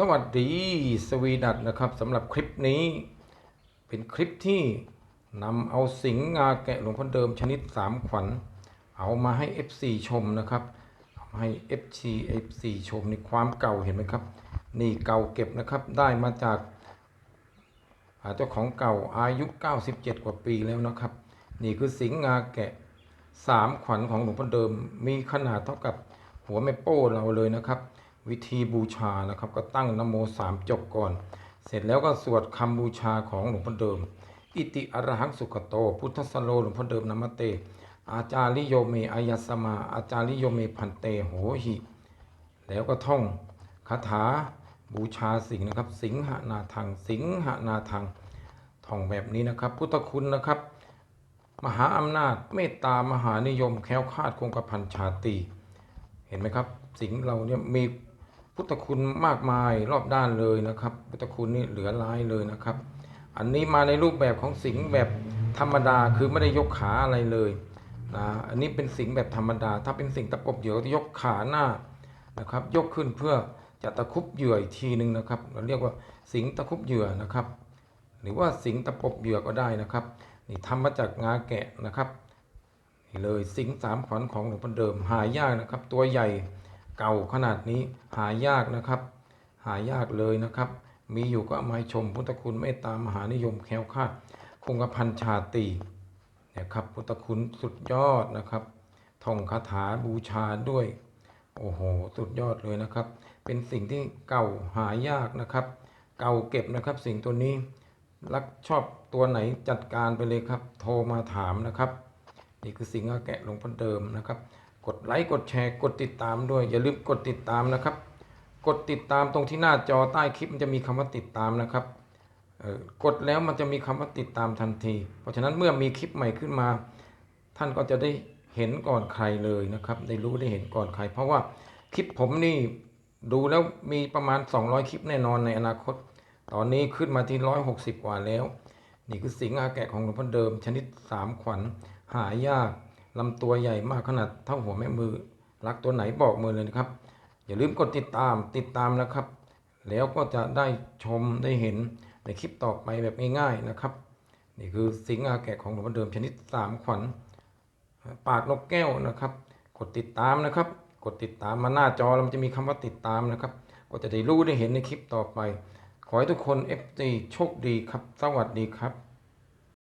สวัสดีสวีดัตนะครับสำหรับคลิปนี้ เป็นคลิปที่นำเอาสิงห์งาแกะหลวงพ่อเดิมชนิดสามขวัญ เอามาให้ FC ชมนะครับเอาให้ FC FC ชมในความเก่าเห็นไหมครับ นี่เก่าเก็บนะครับได้มาจากอ่าเจ้าของเก่าอายุ 97 กว่าปีแล้วนะครับ นี่คือสิงห์งาแกะสามขวัญของหลวงพ่อเดิม มีขนาดเท่ากับหัวแม่โป้เราเลยนะครับ วิธีบูชานะครับ ก็ตั้งนโมสามจบก่อน เสร็จแล้วก็สวดคำบูชาของหลวงพ่อเดิม อิติอรหังสุขโต พุทธสโลหลวงพ่อเดิมนามเต อาจาริโยเมอายสมา อาจาริโยเมพันเตโหหิ แล้วก็ท่องคาถาบูชาสิงนะครับ สิงหนาทัง สิงหนาทังท่องแบบนี้นะครับ พุทธคุณนะครับ มหาอำนาจเมตตามหานิยมแคล้วคลาดคงกระพันชาตีเห็นไหมครับ สิงเราเนี่ยมี พุทธคุณมากมายรอบด้านเลยนะครับ พุทธคุณนี่เหลือร้ายเลยนะครับ อันนี้มาในรูปแบบของสิงห์แบบธรรมดาคือไม่ได้ยกขาอะไรเลยนะอันนี้เป็นสิงห์แบบธรรมดา ถ้าเป็นสิงห์ตะปบเหยื่อก็จะยกขาหน้านะครับ ยกขึ้นเพื่อจะตะคุบเหยื่ออีกทีหนึ่งนะครับ เราเรียกว่าสิงห์ตะคุบเหยื่อนะครับ หรือว่าสิงห์ตะปบเหยื่อก็ได้นะครับนี่ทำมาจากงาแกะนะครับนี่เลยสิงห์สามขวัญของหลวงพ่อเดิมหายากนะครับ ตัวใหญ่ เก่าขนาดนี้หายากนะครับ หายากเลยนะครับ มีอยู่ก็เอามาชมพุทธคุณเมตตามหานิยมแคล้วคลาดคงกระพันชาตรีนี่ยครับพุทธคุณสุดยอดนะครับท่องคาถาบูชาด้วย โอ้โห สุดยอดเลยนะครับ เป็นสิ่งที่เก่าหายากนะครับ เก่าเก็บนะครับสิ่งตัวนี้รักชอบตัวไหนจัดการไปเลยครับ โทรมาถามนะครับ นี่คือสิ่งอาแกะหลวงพ่อเดิมนะครับ กดไลค์กดแชร์กดติดตามด้วย อย่าลืมกดติดตามนะครับ กดติดตามตรงที่หน้าจอใต้คลิปมันจะมีคำว่าติดตามนะครับกดแล้วมันจะมีคำว่าติดตามทันที เพราะฉะนั้นเมื่อมีคลิปใหม่ขึ้นมา ท่านก็จะได้เห็นก่อนใครเลยนะครับได้รู้ได้เห็นก่อนใคร เพราะว่าคลิปผมนี่ดูแล้วมีประมาณ 200 คลิปแน่นอนในอนาคต ตอนนี้ขึ้นมาที่ 160 กว่าแล้ว นี่คือสิงห์อาแกะของหลวงพ่อเดิมชนิดสามขวัญหายาก ลำตัวใหญ่มากขนาดเท่าหัวแม่มือ รักตัวไหนบอกมือเลยนะครับ อย่าลืมกดติดตามติดตามนะครับ แล้วก็จะได้ชมได้เห็นในคลิปต่อไปแบบง่ายๆนะครับ นี่คือสิงห์อาแกะของหลวงพ่อเดิมชนิดสามขวัญปากนกแก้วนะครับ กดติดตามนะครับ กดติดตามมาหน้าจอแล้วมันจะมีคำว่าติดตามนะครับ ก็จะได้รู้ได้เห็นในคลิปต่อไป ขอให้ทุกคน FT โชคดีครับ สวัสดีครับ